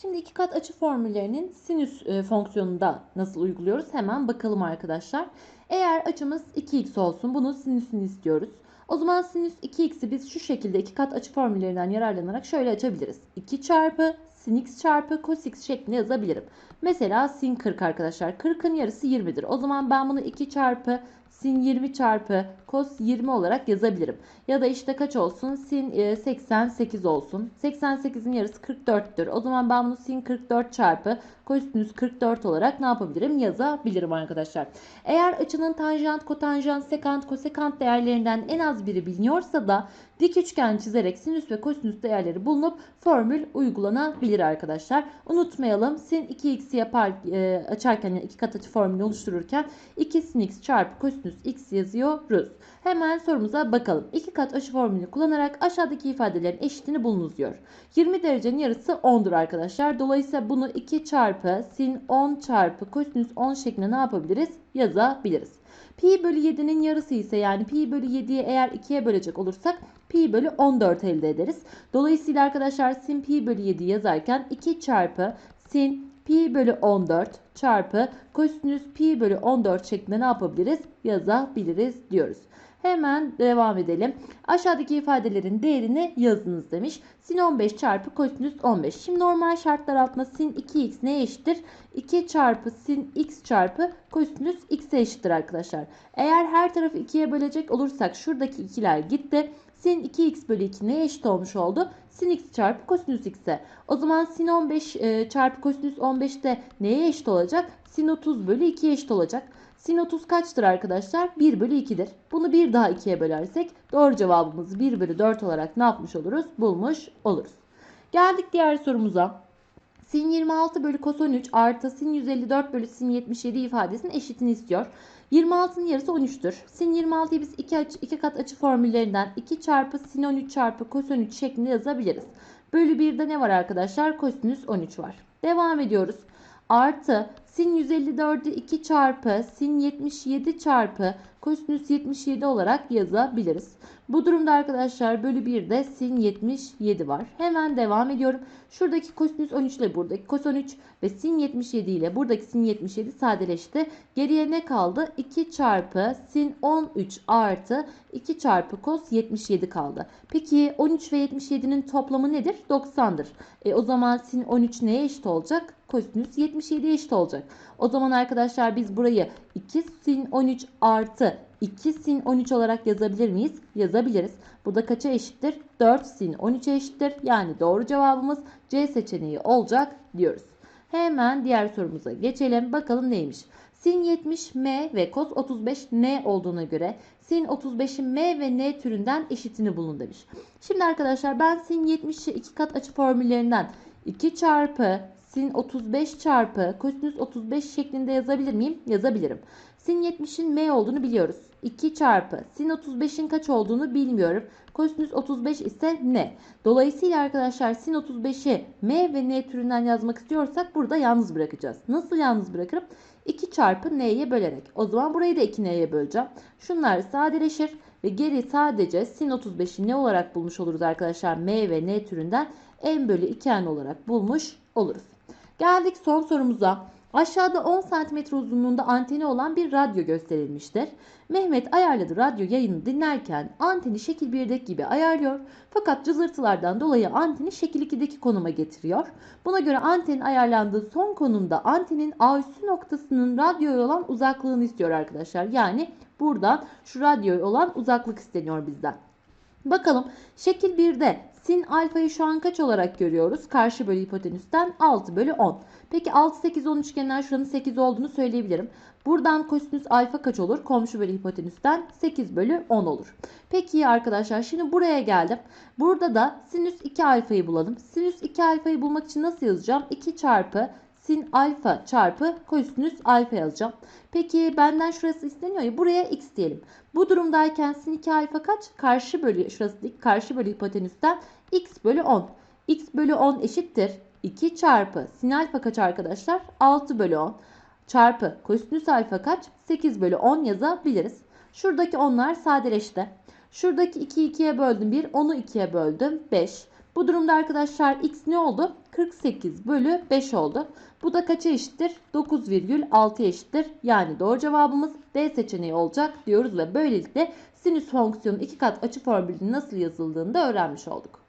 Şimdi iki kat açı formüllerinin sinüs e, fonksiyonunda nasıl uyguluyoruz hemen bakalım arkadaşlar. Eğer açımız 2x olsun bunun sinüsünü istiyoruz. O zaman sinüs 2x'i biz şu şekilde iki kat açı formüllerinden yararlanarak şöyle açabiliriz. 2 çarpı sin x çarpı cos x şeklinde yazabilirim. Mesela sin 40 arkadaşlar. 40'ın yarısı 20'dir. O zaman ben bunu 2 çarpı sin 20 çarpı cos 20 olarak yazabilirim. Ya da işte kaç olsun? Sin e, 88 olsun. 88'in yarısı 44'tür. O zaman ben bunu sin 44 çarpı kosinüs 44 olarak ne yapabilirim? Yazabilirim arkadaşlar. Eğer açının tanjant, kotanjant, sekant, kosekant değerlerinden en az biri biliniyorsa da dik üçgen çizerek sinüs ve kosinüs değerleri bulunup formül uygulanabilir arkadaşlar. Unutmayalım sin 2x'i yapar e, açarken yani iki kat açı formülü oluştururken 2 sin x çarpı kosinüs x yazıyoruz. Hemen sorumuza bakalım. İki kat açı formülünü kullanarak aşağıdaki ifadelerin eşitini bulunuz diyor. 20 derecenin yarısı 10'dur arkadaşlar. Dolayısıyla bunu 2 çarpı sin 10 çarpı kosinüs 10 şeklinde ne yapabiliriz? Yazabiliriz. Pi bölü 7'nin yarısı ise yani pi bölü 7'yi eğer 2'ye bölecek olursak pi bölü 14 elde ederiz. Dolayısıyla arkadaşlar sin pi bölü 7 yazarken 2 çarpı sin pi bölü 14 çarpı kosinüs pi bölü 14 şeklinde ne yapabiliriz? Yazabiliriz diyoruz. Hemen devam edelim. Aşağıdaki ifadelerin değerini yazınız demiş. Sin 15 çarpı kosinüs 15. Şimdi normal şartlar altında sin 2x neye eşittir? 2 çarpı sin x çarpı kosinüs x'e eşittir arkadaşlar. Eğer her tarafı 2'ye bölecek olursak şuradaki ikiler gitti. Sin 2x bölü 2 neye eşit olmuş oldu? Sin x çarpı kosinüs x'e. O zaman sin 15 e, çarpı kosinüs 15 de neye eşit olacak? Sin 30 bölü 2'ye eşit olacak. Sin 30 kaçtır arkadaşlar? 1 bölü 2'dir. Bunu bir daha 2'ye bölersek doğru cevabımız 1 bölü 4 olarak ne yapmış oluruz? Bulmuş oluruz. Geldik diğer sorumuza. Sin 26 bölü kos 13 artı sin 154 bölü sin 77 ifadesinin eşitini istiyor. 26'nın yarısı 13'tür. Sin 26'yı biz iki, açı, iki kat açı formüllerinden 2 çarpı sin 13 çarpı kos 13 şeklinde yazabiliriz. Bölü 1'de ne var arkadaşlar? Kosinüs 13 var. Devam ediyoruz. Artı sin 154'ü 2 çarpı sin 77 çarpı kosinüs 77 olarak yazabiliriz. Bu durumda arkadaşlar bölü 1'de sin 77 var. Hemen devam ediyorum. Şuradaki kosinüs 13 ile buradaki kos 13 ve sin 77 ile buradaki sin 77 sadeleşti. Geriye ne kaldı? 2 çarpı sin 13 artı 2 çarpı kos 77 kaldı. Peki 13 ve 77'nin toplamı nedir? 90'dır. E, o zaman sin 13 neye eşit olacak? Kosinüs 77'ye eşit olacak. O zaman arkadaşlar biz burayı 2 sin 13 artı 2 sin 13 olarak yazabilir miyiz? Yazabiliriz. Burada kaça eşittir? 4 sin 13'e eşittir. Yani doğru cevabımız C seçeneği olacak diyoruz. Hemen diğer sorumuza geçelim. Bakalım neymiş? Sin 70 M ve cos 35 N olduğuna göre sin 35'in M ve N türünden eşitini bulun demiş. Şimdi arkadaşlar ben sin 70'i iki kat açı formüllerinden 2 çarpı sin 35 çarpı kosinüs 35 şeklinde yazabilir miyim? Yazabilirim. Sin 70'in m olduğunu biliyoruz. 2 çarpı sin 35'in kaç olduğunu bilmiyorum. Kosinüs 35 ise ne? Dolayısıyla arkadaşlar sin 35'i m ve n türünden yazmak istiyorsak burada yalnız bırakacağız. Nasıl yalnız bırakırım? 2 çarpı n'ye bölerek. O zaman burayı da 2n'ye böleceğim. Şunlar sadeleşir ve geri sadece sin 35'i ne olarak bulmuş oluruz arkadaşlar? m ve n türünden n bölü 2n olarak bulmuş oluruz. Geldik son sorumuza. Aşağıda 10 cm uzunluğunda anteni olan bir radyo gösterilmiştir. Mehmet ayarladı radyo yayını dinlerken anteni şekil 1'deki gibi ayarlıyor. Fakat cızırtılardan dolayı anteni şekil 2'deki konuma getiriyor. Buna göre antenin ayarlandığı son konumda antenin A üssü noktasının radyoya olan uzaklığını istiyor arkadaşlar. Yani buradan şu radyoya olan uzaklık isteniyor bizden. Bakalım şekil 1'de sin alfayı şu an kaç olarak görüyoruz? Karşı bölü hipotenüsten 6 bölü 10. Peki 6, 8, 10 üçgeninden şuranın 8 olduğunu söyleyebilirim. Buradan kosinüs alfa kaç olur? Komşu bölü hipotenüsten 8 bölü 10 olur. Peki arkadaşlar şimdi buraya geldim. Burada da sinüs 2 alfayı bulalım. Sinüs 2 alfayı bulmak için nasıl yazacağım? 2 çarpı sin alfa çarpı kosinüs alfa yazacağım. Peki benden şurası isteniyor ya buraya x diyelim. Bu durumdayken sin 2 alfa kaç? Karşı bölü şurası dik karşı bölü hipotenüsten x bölü 10. x bölü 10 eşittir. 2 çarpı sin alfa kaç arkadaşlar? 6 bölü 10 çarpı kosinüs alfa kaç? 8 bölü 10 yazabiliriz. Şuradaki onlar sadeleşti. Şuradaki 2'yi 2'ye böldüm 1, 10'u 2'ye böldüm 5. Bu durumda arkadaşlar x ne oldu? 48 bölü 5 oldu. Bu da kaça eşittir? 9,6 eşittir. Yani doğru cevabımız D seçeneği olacak diyoruz ve böylelikle sinüs fonksiyonun iki kat açı formülünün nasıl yazıldığını da öğrenmiş olduk.